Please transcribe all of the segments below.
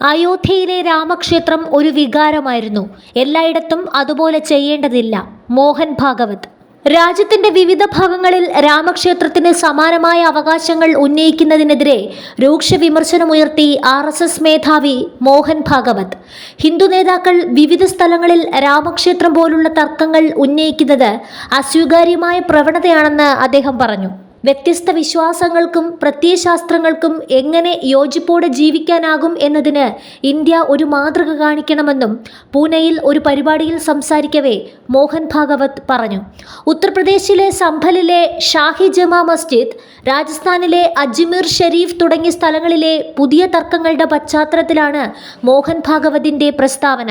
അയോധ്യയിലെ രാമക്ഷേത്രം ഒരു വികാരമായിരുന്നു. എല്ലായിടത്തും അതുപോലെ ചെയ്യേണ്ടതില്ല. മോഹൻ ഭാഗവത്. രാജ്യത്തിന്റെ വിവിധ ഭാഗങ്ങളിൽ രാമക്ഷേത്രത്തിന് സമാനമായ അവകാശങ്ങൾ ഉന്നയിക്കുന്നതിനെതിരെ രൂക്ഷ വിമർശനമുയർത്തി ആർ എസ് എസ് മേധാവി മോഹൻ ഭാഗവത്. ഹിന്ദു നേതാക്കൾ വിവിധ സ്ഥലങ്ങളിൽ രാമക്ഷേത്രം പോലുള്ള തർക്കങ്ങൾ ഉന്നയിക്കുന്നത് അസ്വീകാര്യമായ പ്രവണതയാണെന്ന് അദ്ദേഹം പറഞ്ഞു. വ്യത്യസ്ത വിശ്വാസങ്ങൾക്കും പ്രത്യയശാസ്ത്രങ്ങൾക്കും എങ്ങനെ യോജിപ്പോടെ ജീവിക്കാനാകും എന്നതിന് ഇന്ത്യ ഒരു മാതൃക കാണിക്കണമെന്നും പൂനെയിൽ ഒരു പരിപാടിയിൽ സംസാരിക്കവേ മോഹൻ ഭാഗവത് പറഞ്ഞു. ഉത്തർപ്രദേശിലെ സംഭലിലെ ഷാഹി ജമാ മസ്ജിദ് രാജസ്ഥാനിലെ അജ്മീർ ഷെരീഫ് തുടങ്ങിയ സ്ഥലങ്ങളിലെ പുതിയ തർക്കങ്ങളുടെ പശ്ചാത്തലത്തിലാണ് മോഹൻ ഭാഗവതിന്റെ പ്രസ്താവന.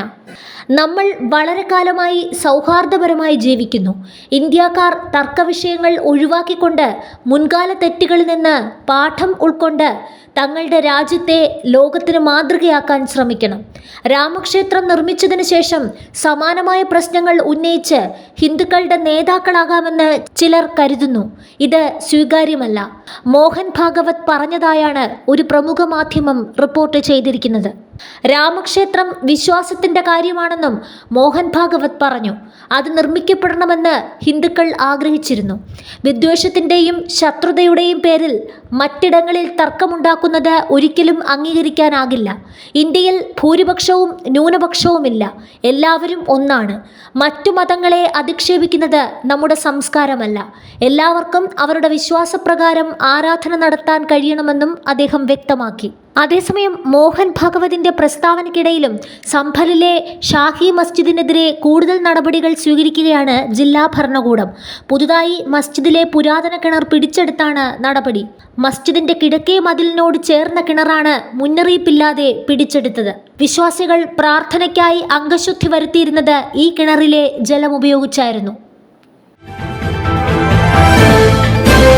നമ്മൾ വളരെ കാലമായി സൗഹാർദ്ദപരമായി ജീവിക്കുന്നു. ഇന്ത്യക്കാർ തർക്കവിഷയങ്ങൾ ഒഴിവാക്കിക്കൊണ്ട് മുൻകാല തെറ്റുകളിൽ നിന്ന് പാഠം ഉൾക്കൊണ്ട് തങ്ങളുടെ രാജ്യത്തെ ലോകത്തിന് മാതൃകയാക്കാൻ ശ്രമിക്കണം. രാമക്ഷേത്രം നിർമ്മിച്ചതിന് ശേഷം സമാനമായ പ്രശ്നങ്ങൾ ഉന്നയിച്ച് ഹിന്ദുക്കളുടെ നേതാക്കളാകാമെന്ന് ചിലർ കരുതുന്നു. ഇത് സ്വീകാര്യമല്ല. മോഹൻ ഭാഗവത് പറഞ്ഞതായാണ് ഒരു പ്രമുഖ മാധ്യമം റിപ്പോർട്ട് ചെയ്തിരിക്കുന്നത്. രാമക്ഷേത്രം വിശ്വാസത്തിന്റെ കാര്യമാണെന്നും മോഹൻ ഭാഗവത് പറഞ്ഞു. അത് നിർമ്മിക്കപ്പെടണമെന്ന് ഹിന്ദുക്കൾ ആഗ്രഹിച്ചിരുന്നു. വിദ്വേഷത്തിന്റെയും ശത്രുതയുടെയും പേരിൽ മറ്റിടങ്ങളിൽ തർക്കമുണ്ടാക്കുന്നത് ഒരിക്കലും അംഗീകരിക്കാനാകില്ല. ഇന്ത്യയിൽ ഭൂരിപക്ഷവും ന്യൂനപക്ഷവുമില്ല. എല്ലാവരും ഒന്നാണ്. മറ്റു മതങ്ങളെ അധിക്ഷേപിക്കുന്നത് നമ്മുടെ സംസ്കാരമല്ല. എല്ലാവർക്കും അവരുടെ വിശ്വാസപ്രകാരം ആരാധന നടത്താൻ കഴിയണമെന്നും അദ്ദേഹം വ്യക്തമാക്കി. അതേസമയം മോഹൻ ഭഗവതിന്റെ പ്രസ്താവനയ്ക്കിടയിലും സംഭലിലെ ഷാഹി മസ്ജിദിനെതിരെ കൂടുതൽ നടപടികൾ സ്വീകരിക്കുകയാണ് ജില്ലാ ഭരണകൂടം. പുതുതായി മസ്ജിദിലെ പുരാതന കിണർ പിടിച്ചെടുത്താണ് നടപടി. മസ്ജിദിന്റെ കിഴക്കേ മതിലിനോട് ചേർന്ന കിണറാണ് മുന്നറിയിപ്പില്ലാതെ പിടിച്ചെടുത്തത്. വിശ്വാസികൾ പ്രാർത്ഥനയ്ക്കായി അംഗശുദ്ധി വരുത്തിയിരുന്നത് ഈ കിണറിലെ ജലം ഉപയോഗിച്ചായിരുന്നു.